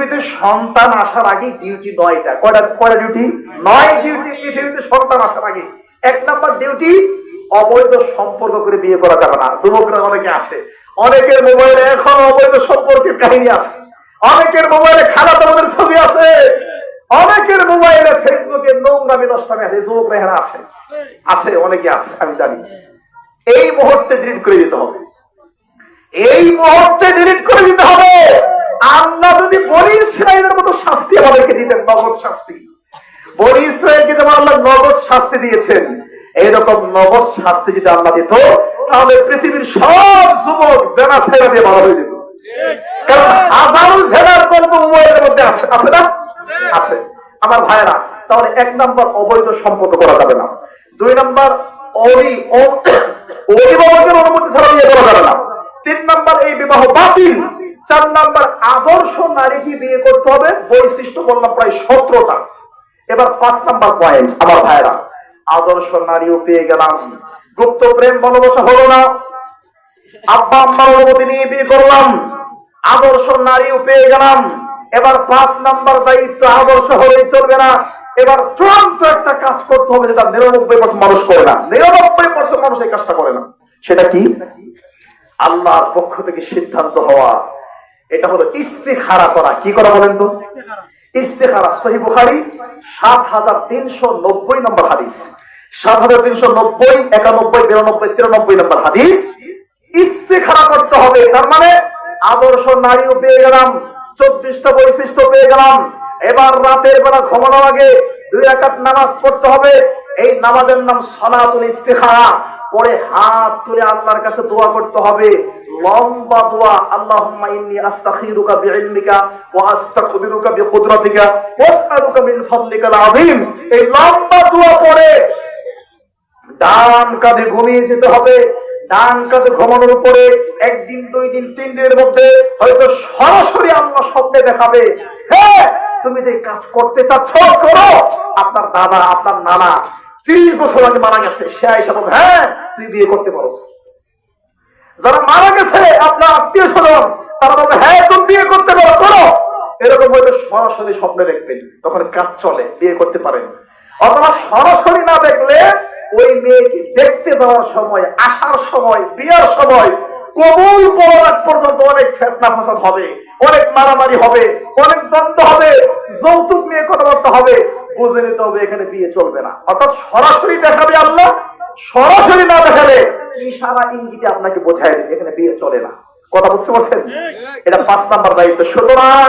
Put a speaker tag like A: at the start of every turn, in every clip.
A: পৃথিবীতে সন্তান আসার আগে ডিউটি নয়টা। কয়টা কয়টা ডিউটি নয় ডিউটি পৃথিবীতে সন্তান আসার আগে। এক নাম্বার ডিউটি অবৈধ সম্পর্ক করে বিয়ে করা যাবে না। যুবকরা অনেকে আছে। অনেকের মোবাইলে এখন অবৈধ সম্পর্কের কাহিনী আছে। অনেকের মোবাইলে খালা তোমাদের ছবি আছে। অনেকের মোবাইলে ফেসবুকে নোংরামি নষ্টামি আছে। যুবকরা এখানে আছে। আছে, অনেকে আছে, আমি জানি। এই মুহূর্তে ডিলিট করে দিতে হবে। এই মুহূর্তে ডিলিট করে দিতে হবে। আল্লাহ যদি বলি ইসরায়েলের মতো শাস্তি আমাদেরকে দিতেন, নগদ শাস্তি। বলি ইসরায়েলকে যেমন আল্লাহ নগদ শাস্তি দিয়েছেন, এইরকম নগদ শাস্তি যদি আল্লাহ দিত, তাহলে পৃথিবীর সব যুবক জেনা ছেড়ে দিয়ে ভালো হয়ে যেত। কারণ হাজারো জেনার গল্প মধ্যে আছে আছে না? আছে। আমার ভাইয়েরা, তাহলে এক নাম্বার অবৈধ সম্পর্ক করা যাবে না। দুই নাম্বার ও- অভিভাবকের অনুমতি ছাড়া বিয়ে করা যাবে না। তিন নাম্বার, এই বিবাহ বাতিল। চার নাম্বার, আদর্শ নারীকে বিয়ে করতে হবে। বৈশিষ্ট্য বললাম প্রায় সতেরোটা। এবার পাঁচ নাম্বার পয়েন্ট আমার ভাইয়েরা, আদর্শ নারীও পেয়ে গেলাম। গুপ্ত প্রেম ভালোবাসা হলো না। আব্বা আম্মার অনুমতি নিয়ে বিয়ে করলাম। আদর্শ নারীও পেয়ে গেলাম। এবার পাঁচ নাম্বার দায়িত্ব আদর্শ হলেই চলবে না। এবার চূড়ান্ত একটা কাজ করতে হবে যেটা নিরানব্বই পার্সেন্ট মানুষ করে না। নিরানব্বই পার্সেন্ট মানুষ এই কাজটা করে না। সেটা কি? আল্লাহর পক্ষ থেকে সিদ্ধান্ত হওয়া। এটা হলো ইস্তেখারা করা। কি করা বলেন তো? ইস্তেখারা, সহি বুখারি সাত হাজার তিনশো নব্বই নম্বর হাদিস। সাত হাজার তিনশো নব্বই, একানব্বই, বিরানব্বই, তিরানব্বই নম্বর হাদিস। ইস্তেখারা করতে হবে, তার মানে আদর্শ নারীও পেয়ে গেলাম, চব্বিশটা বৈশিষ্ট্য পেয়ে গেলাম। এবার রাতের বেলা ঘুমানোর আগে দুই রাকাত নামাজ পড়তে হবে। এই নামাজের নাম সনাতুল ইস্তেখারা। পরে হাত তুলে আল্লাহর কাছে দোয়া করতে হবে। লম্বা দোয়া, আল্লাহুম্মা ইন্নী আস্তাখিরুকা বিইলমিকা ওয়া বিকুদরাতিকা, ওয়াসআলুকা মিন ফাদলিকাল আযীম। এই লম্বা দোয়া পড়ে ডান কাঁধে ঘুমিয়ে যেতে হবে। ডান কাঁধে ঘুমানোর উপরে একদিন, দুই দিন, তিন দিনের মধ্যে হয়তো সরাসরি আল্লাহ স্বপ্নে দেখাবে হ্যাঁ তুমি যে কাজ করতে চাচ্ছ, করো। আপনার দাদা আপনার নানা তিরিশ বছর আগে মারা গেছে, সে আইসা হ্যাঁ তুই বিয়ে করতে পারো যারা মারা গেছে, আপনার আত্মীয় স্বজন, তারা বলবে হ্যাঁ তুমি বিয়ে করতে পারো, করো। এরকম হয়তো সরাসরি স্বপ্নে দেখবেন, তখন কাজ চলে, বিয়ে করতে পারেন। অথবা সরাসরি না দেখলে, ওই মেয়েকে দেখতে যাওয়ার সময়, আসার সময়, বিয়ার সময়, কবুল পড়ার পর্যন্ত অনেক ফেতনা ফাসাদ হবে, অনেক মারামারি হবে, অনেক দ্বন্দ্ব হবে, যৌতুক নিয়ে কথাবার্তা হবে, বুঝে নিতে হবে এখানে বিয়ে চলবে না। অর্থাৎ সরাসরি দেখাবে আল্লাহ, সরাসরি না দেখালে আপনাকে বোঝায় দেবে এখানে বিয়ে চলে না কথা বুঝতে পারছেন? এটা পাঁচ নাম্বার দায়িত্ব। সুতরাং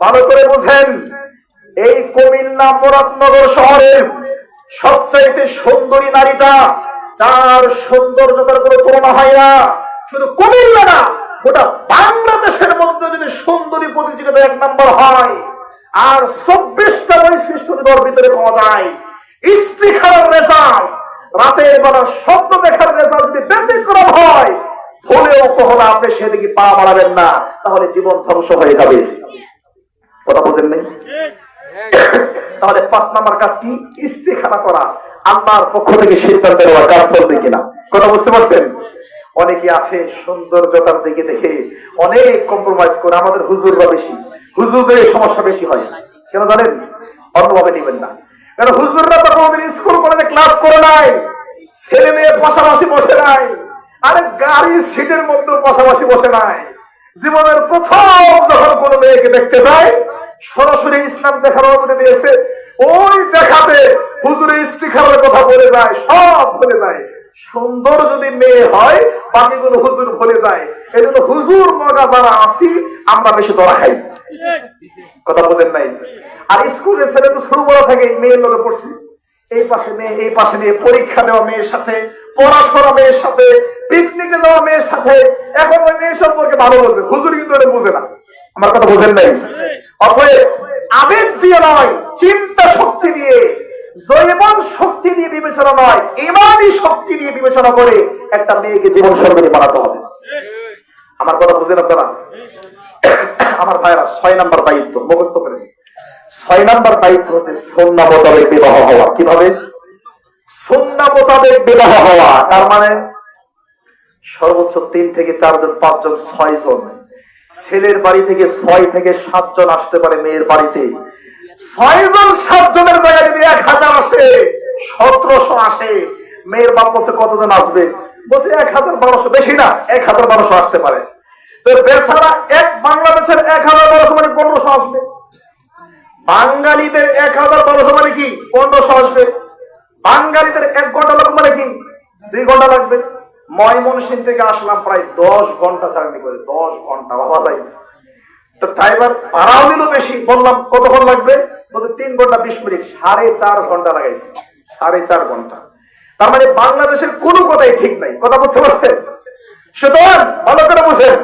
A: ভালো করে বুঝেন এই কুমিল্লা মুরাদনগর শহরের সবচাইতে সুন্দরী নারীটা যার সৌন্দর্যতার কোনো তুলনা হয় না শুধু কুমিল্লা না গোটা বাংলাদেশের মধ্যে যদি সুন্দরী প্রতিযোগিতা এক নম্বর হয় আর চব্বিশটা বৈশিষ্ট্য যদি ওর ভিতরে পাওয়া যায় স্ত্রী খারাপ রেজাল্ট রাতের বেলা স্বপ্ন দেখার রেজাল্ট যদি ব্যতিক্রম হয়, ভুলেও কখনো আপনি সেদিকে পা বাড়াবেন না, তাহলে জীবন ধ্বংস হয়ে যাবে। কথা বোঝেন নেই? তাহলে পাঁচ নাম্বার কাজ কি? ইস্তেখানা করা। আল্লাহর পক্ষ থেকে সিদ্ধান্ত নেওয়ার কাজ চলবে কিনা? কথা বুঝতে পারছেন? অনেকে আছে সৌন্দর্যতার দিকে দেখে অনেক কম্প্রোমাইজ করে, আমাদের হুজুররা বেশি। হুজুরদের সমস্যা বেশি হয়। কেন জানেন? অন্যভাবে নেবেন না। হুজুররা তো কোনোদিন স্কুল, কলেজে ক্লাস করে নাই। ছেলে মেয়ে পাশাপাশি বসে নাই। আরে গাড়ির সিটের মধ্যে পাশাপাশি বসে নাই। জীবনের প্রথম যখন কোন মেয়েকে দেখতে যায় সরাসরি ইসলাম দেখার অনুমতি দিয়েছে। ওই দেখাতে হুজুরের ইস্তিখারের কথা বলে যায়, সব বলে যায়। সুন্দর যদি মেয়ে হয়, বাকিগুলো হুজুর ভুলে যায়। এই জন্য হুজুর মগা যারা আছি, আমরা বেশি ধরা খাই। কথা বোঝেন নাই? আর স্কুলের ছেলে তো শুরু বলা থাকে মেয়ের লোকে পড়ছি। এই পাশে মেয়ে, এই পাশে মেয়ে, পরীক্ষা দেওয়া মেয়ের সাথে, পড়াশোনা মেয়ের সাথে পিকনিকে যাওয়া মেয়ের সাথে। এখন ওই মেয়ে সম্পর্কে ভালো বোঝে, হুজুর কিন্তু এটা বোঝে না। আমার কথা বোঝেন নাই? অতএব আবেগ দিয়ে নয়, চিন্তা শক্তি দিয়ে, জৈবন শক্তি দিয়ে বিবেচনা নয় ইমানি শক্তি দিয়ে বিবেচনা করে একটা মেয়েকে জীবন সঙ্গী বানাতে হবে। আমার কথা বুঝেন আপনারা? আমার ভাইরা, ছয় নাম্বার দায়িত্ব, মুখস্থ করে। ছয় নাম্বার দায়িত্ব হচ্ছে সন্না মোতাবেক বিবাহ হওয়া। কীভাবে? সন্না মোতাবেক বিবাহ হওয়া। তার মানে সর্বোচ্চ তিন থেকে চারজন, পাঁচজন ছয় জন ছেলের বাড়ি থেকে ছয় থেকে সাতজন আসতে পারে মেয়ের বাড়িতে। সাতজনের জায়গায় যদি এক হাজার আসে, সতেরোশো আসে, মেয়ের বাপ বলছে, কতজন আসবে? বলছে, এক হাজার বারোশো। বেশি না, এক হাজার বারোশো আসতে পারে। তো এক বাংলাদেশের এক হাজার বারোশো মানে পনেরোশো আসবে। বাঙালিদের এক হাজার বারোশো মানে কি? পনেরোশো আসবে বাঙালিদের এক ঘণ্টা লাগবে মানে কি? দুই ঘণ্টা লাগবে। ময়মনসিং থেকে আসলাম প্রায় দশ ঘণ্টা জার্নি করে, দশ ঘণ্টা ভাবা যায় তো ড্রাইভার ভাড়াও দিল বেশি, বললাম কতক্ষণ লাগবে? বলতে তিন ঘণ্টা বিশ মিনিট, সাড়ে চার ঘণ্টা লাগাইছে। সাড়ে চার ঘণ্টা। তার মানে বাংলাদেশের কোনো কথাই ঠিক নাই। কথা বুঝতে পারছেন? সুতরাং ভালো করে বুঝেন।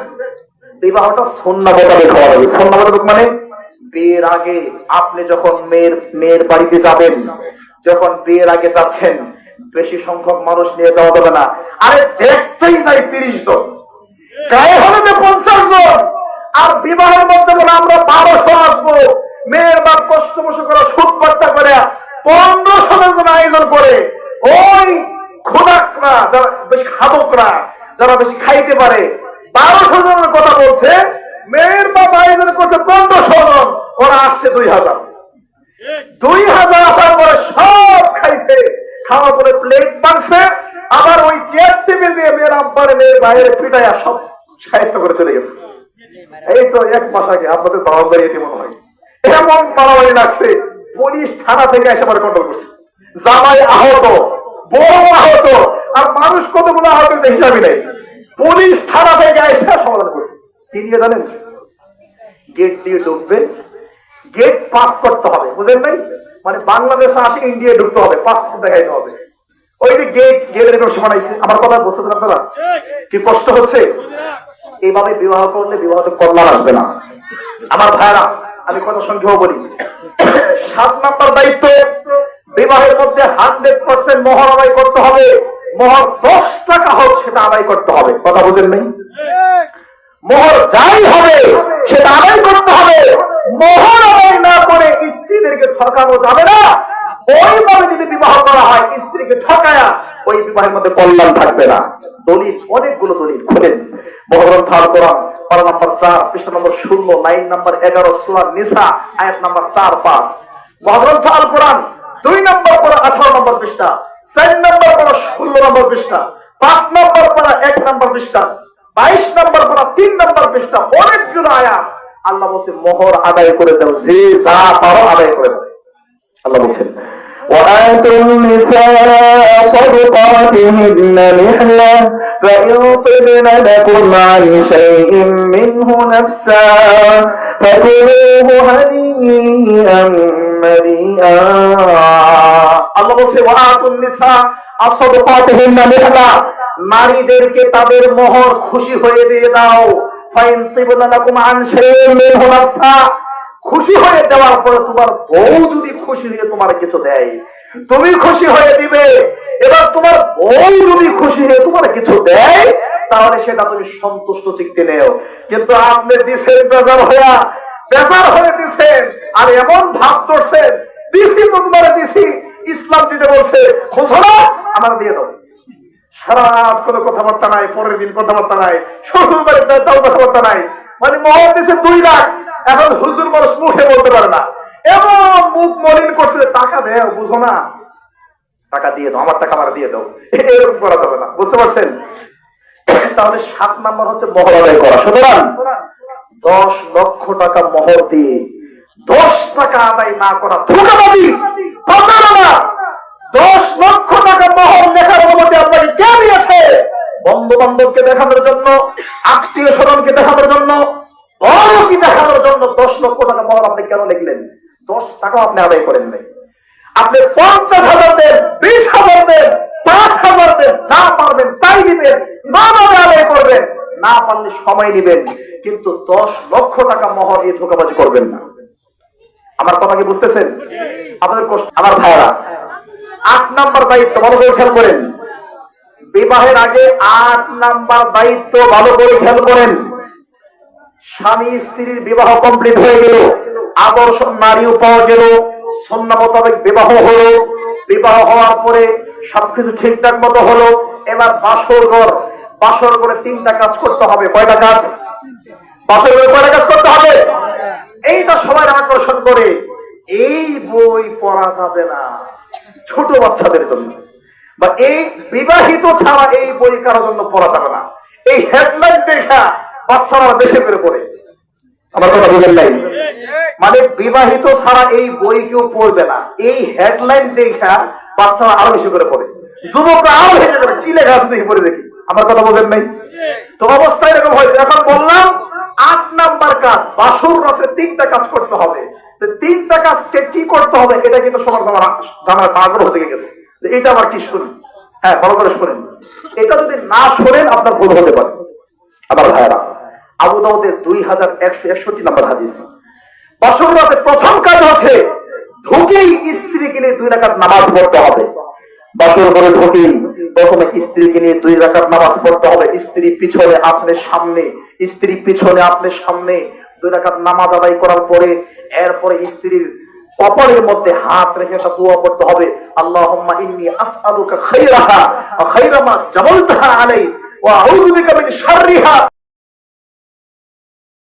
A: বিবাহটা সন্না মোতাবেক হওয়া মোতাবেক মানে বিয়ের আগে আপনি যখন মেয়ের মেয়ের বাড়িতে যাবেন, যখন বিয়ের আগে যাচ্ছেন, বেশি সংখ্যক মানুষ নিয়ে যাওয়া যাবে না। আরে দেখতেই যাই তিরিশ জন। গায়ে হলে যে পঞ্চাশ জন। আর বিবাহের মধ্যে বলে আমরা বারোশো আসব। মেয়ের বাপ কষ্ট মষ্ট করে সুদ পাট্টা করে পনেরোশো জন আয়োজন করে। ওই খোদাকরা যারা বেশি খাদকরা যারা বেশি খাইতে পারে, বারোশো জনের কথা বলছে মেয়ের বাপ আয়োজন করছে পনেরোশো জন ওরা আসছে দুই হাজার দুই হাজার আসার পরে সব খাইছে খাওয়া পরে প্লেট মারছে আবার ওই চেয়ার টেবিল দিয়ে মেয়ের আব্বারে মেয়ের বাইরে পিটাইয়া সব সাহায্য করে চলে গেছে। এই তো এক মাস আগে আপনাদের বাবা বাড়ি এটি মনে হয়। এমন মারামারি লাগছে, পুলিশ থানা থেকে এসে আমার কন্ট্রোল করছে। জামাই আহত, বউ আহত, আর মানুষ কতগুলো আহত হিসাবই নেই। পুলিশ থানা থেকে এসে সমাধান করছে। কি নিয়ে জানেন গেট দিয়ে ঢুকবে। গেট পাস করতে হবে, বুঝলেন নাই মানে বাংলাদেশে আসে ইন্ডিয়া ঢুকতে হবে পাসপোর্ট দেখাইতে হবে। ওই যে গেট গেট এরকম সীমানাইছে আমার কথা বুঝতেছেন আপনারা? কি কষ্ট হচ্ছে? এইভাবে বিবাহ করলে বিবাহতে কল্যাণ আসবে না। আমার ভাইরা, আমি কথা সংখ্যাও বলি। সাত নাম্বার দায়িত্ব, বিবাহের মধ্যে হান্ড্রেড পার্সেন্ট মোহর আদায় করতে হবে। মোহর দশ টাকা হোক, সেটা আদায় করতে হবে। কথা বুঝেন নাই? মোহর যাই হবে, সেটা আদায় করতে হবে। মোহর আদায় না করে স্ত্রীদেরকে ঠকানো যাবে না। ওইভাবে যদি বিবাহ করা হয়, স্ত্রীকে ঠকায়া ওই বিবাহের মধ্যে কল্যাণ থাকবে না। দলিল, অনেকগুলো দলিল খোলেন কোরআন পারা চার, পৃষ্ঠা নম্বর লাইন এগারো সোলার নিসা, আয়াত নম্বর চার, পাঁচ। মহাগ্রন্থ আল কোরআন দুই নম্বর পর আঠারো নম্বর পৃষ্ঠা, চার নম্বর পর ষোলো নম্বর পৃষ্ঠা, পাঁচ নম্বর পর এক নম্বর পৃষ্ঠা। বাইশ নম্বর পড়া তিন নম্বর পৃষ্ঠা অনেকগুলো আয়াত আল্লাহ বলছে মোহর আদায় করে দাও যে যা পারো আদায় করে দাও আল্লাহ বলছেন
B: وآتوا النساء صدقاتهن نحلة فإن طبن لكم عن شيء منه نفسا فكلوه هنيئا مريئا
A: আল্লাহ বলছে ওয়াতুন নিসা আসাদকাতিহিন্না নিহলা নারীদেরকে তাদের মোহর খুশি হয়ে দিয়ে দাও। খুশি হয়ে দেওয়ার পরে তোমার বউ যদি খুশি হয়ে তোমার কিছু দেয়, তুমি খুশি হয়ে দিবে। এবার তোমার বউ যদি খুশি হয়ে তোমার কিছু দেয়, তাহলে সেটা তুমি সন্তুষ্ট চিত্তে নেও। কিন্তু আপনি দিছেন, বেজার হইয়া, বেজার হয়ে দিছেন, আর এমন ভাব ধরছেন, দিছি তো তোমার দিছি, ইসলাম দিতে বলছে না, আমার দিয়ে দাও। কোনো কথাবার্তা নাই, পরের দিন কথাবার্তা নাই তাও কথাবার্তা নাই। মানে দুই লাখ। এখন হুজুর মানুষ মুখে বলতে পারে না। এমন মুখ মলিন করছে টাকা বুঝো না। টাকা দিয়ে দাও, আমার টাকা আমার দিয়ে দাও। এরকম করা যাবে না। বুঝতে পারছেন? তাহলে সাত নাম্বার হচ্ছে মহর আদায় করা। সুতরাং দশ লক্ষ টাকা মহর দিয়ে দশ টাকা আদায় না করা ধোকাবাজি। প্রতারণা দশ লক্ষ টাকা মহর লেখার অনুমতি আপনাকে কে দিয়েছে বন্ধু বান্ধবকে দেখানোর জন্য, আত্মীয় স্বজনকে দেখানোর জন্য বড় কি দেখানোর জন্য দশ লক্ষ টাকা মহর আপনি কেন লিখলেন? দশ টাকাও আপনি আদায় করেন নাই। আপনি পঞ্চাশ হাজার দেন, বিশ হাজার দেন, পাঁচ হাজার দেন, যা পারবেন তাই দিবেন, না ভাবে আদায় করবেন, না পারলে সময় দিবেন, কিন্তু দশ লক্ষ টাকা মহর এই ধোকাবাজি করবেন না। আমার কথা কি বুঝতেছেন? আপনাদের কষ্ট আমার ভাইরা আট নাম্বার দায়িত্ব করে খেয়াল করেন। বিবাহের আগে আট নাম্বার দায়িত্ব ভালো করে খেয়াল করেন। স্বামী স্ত্রীর বিবাহ কমপ্লিট হয়ে গেল, আদর্শ নারীও পাওয়া গেল, সন্না মোতাবেক বিবাহ হলো। বিবাহ হওয়ার পরে সবকিছু ঠিকঠাক মতো হলো। এবার বাসর ঘর বাসর করে তিনটা কাজ করতে হবে। কয়টা কাজ? বাসর ঘরে কয়টা কাজ করতে হবে? এইটা সবাই আকর্ষণ করে। এই বই পড়া যাবে না। ছোট বাচ্চাদের জন্য। বা এই বিবাহিত ছাড়া এই বই কারোর জন্য পড়া যাবে না। এই হেডলাইন দেখা বাচ্চারা বেশি করে পড়ে। আমার কথা বুঝেন নাই? মানে বিবাহিত ছাড়া এই বই কেউ পড়বে না। এই হেডলাইন দেখা বাচ্চারা আরও বেশি করে পড়ে। যুবকরা আরও বেশি করে কি লেখা আছে দেখি, পড়ে দেখি। আমার কথা বোঝেন নাই? তো অবস্থা এরকম হয়েছে। এখন বললাম, আট নাম্বার কাজ, বাসুর রাতে তিনটা কাজ করতে হবে। তিনটা কাজকে কি করতে হবে, এটা কিন্তু সবার জানার আগ্রহ থেকে গেছে। এটা আবার কি শুনুন? হ্যাঁ করে শোনেন। এটা যদি না শোনেন, আপনার ভুল হতে পারে। আবার আবু দাউদের দুই হাজার একশো একষট্টি নাম্বার হাদিস। প্রথম কাজ ঢুকেই দুই রাকাত নামাজ পড়তে হবে। বাসর করে ঢুকেই প্রথমে স্ত্রীকে নিয়ে দুই রাকাত নামাজ পড়তে হবে। স্ত্রী পিছনে, আপনি সামনে। স্ত্রী পিছনে, আপনি সামনে। দুই রাকাত নামাজ আদায় করার পরে, এরপরে স্ত্রীর কপালের মধ্যে হাত রেখে একটা দোয়া করতে হবে। আল্লাহ ইন্নী আসআলুকা খাইরাহা ওয়া খাইরা মা জামালতাহা আলাই ওয়া আউযু বিকা মিন শাররিহা।